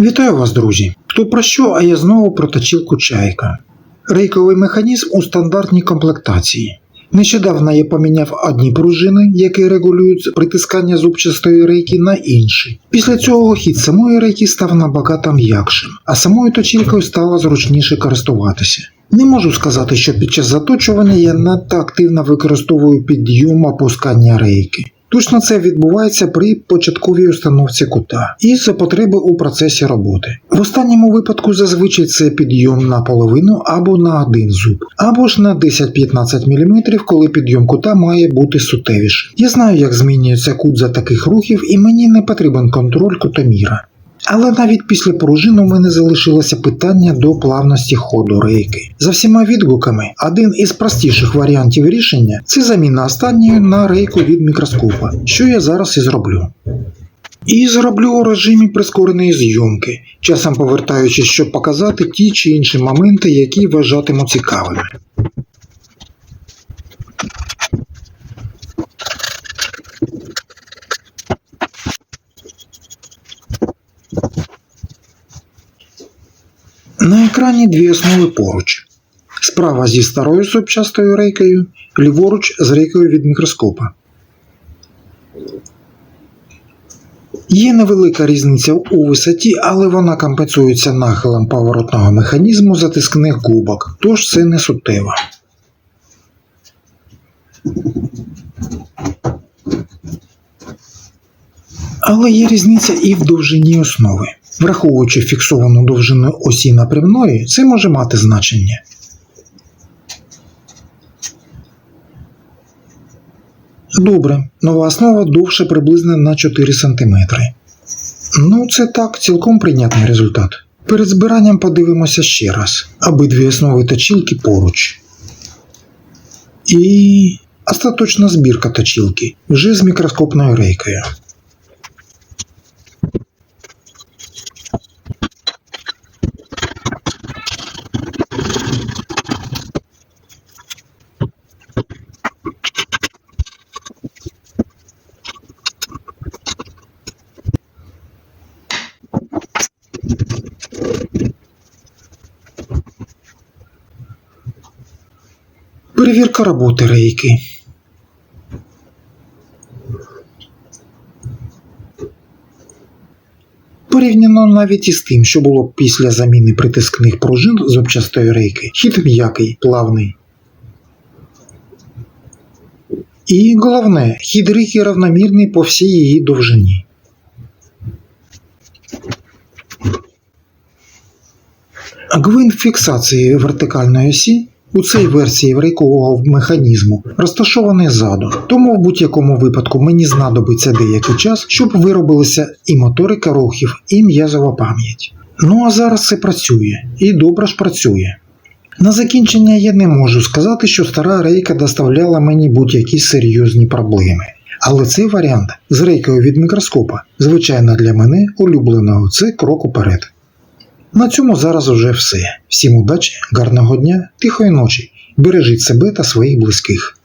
Вітаю вас, друзі! Хто про що, а я знову про точилку чайка. Рейковий механізм у стандартній комплектації. Нещодавно я поміняв одні пружини, які регулюють притискання зубчастої рейки на інші. Після цього хід самої рейки став набагато м'якшим, а самою точилкою стало зручніше користуватися. Не можу сказати, що під час заточування я надто активно використовую підйом опускання рейки. Точно це відбувається при початковій установці кута і за потреби у процесі роботи. В останньому випадку зазвичай це підйом на половину або на один зуб, або ж на 10-15 мм, коли підйом кута має бути суттєвішим. Я знаю, як змінюється кут за таких рухів, і мені не потрібен контроль кутоміра. Але навіть після пружин у мене залишилося питання до плавності ходу рейки. За всіма відгуками, один із простіших варіантів рішення це заміна останньої на рейку від мікроскопа, що я зараз і зроблю. І зроблю у режимі прискореної зйомки, часом повертаючись, щоб показати ті чи інші моменти, які вважатиму цікавими. На екрані дві основи поруч. Справа зі старою зубчастою рейкою, ліворуч з рейкою від мікроскопа. Є невелика різниця у висоті, але вона компенсується нахилом поворотного механізму затискних губок, тож це не суттєво. Але є різниця і в довжині основи. Враховуючи фіксовану довжину осі напрямної, це може мати значення. Добре, нова основа довше приблизно на 4 см. Ну, це так, цілком прийнятний результат. Перед збиранням подивимося ще раз. Обидві основи точілки поруч. І остаточна збірка точілки вже з мікроскопною рейкою. Перевірка роботи рейки. Порівняно навіть із тим, що було після заміни притискних пружин зубчастої рейки, хід м'який, плавний. І головне, хід рейки равномірний по всій її довжині. Гвинт фіксації вертикальної осі у цій версії рейкового механізму розташований ззаду, тому в будь-якому випадку мені знадобиться деякий час, щоб виробилися і моторика рухів, і м'язова пам'ять. Ну а зараз це працює, і добре ж працює. На закінчення я не можу сказати, що стара рейка доставляла мені будь-які серйозні проблеми. Але цей варіант з рейкою від мікроскопа, звичайно, для мене улюбленого це крок уперед. На цьому зараз уже все. Всім удачі, гарного дня, тихої ночі. Бережіть себе та своїх близьких.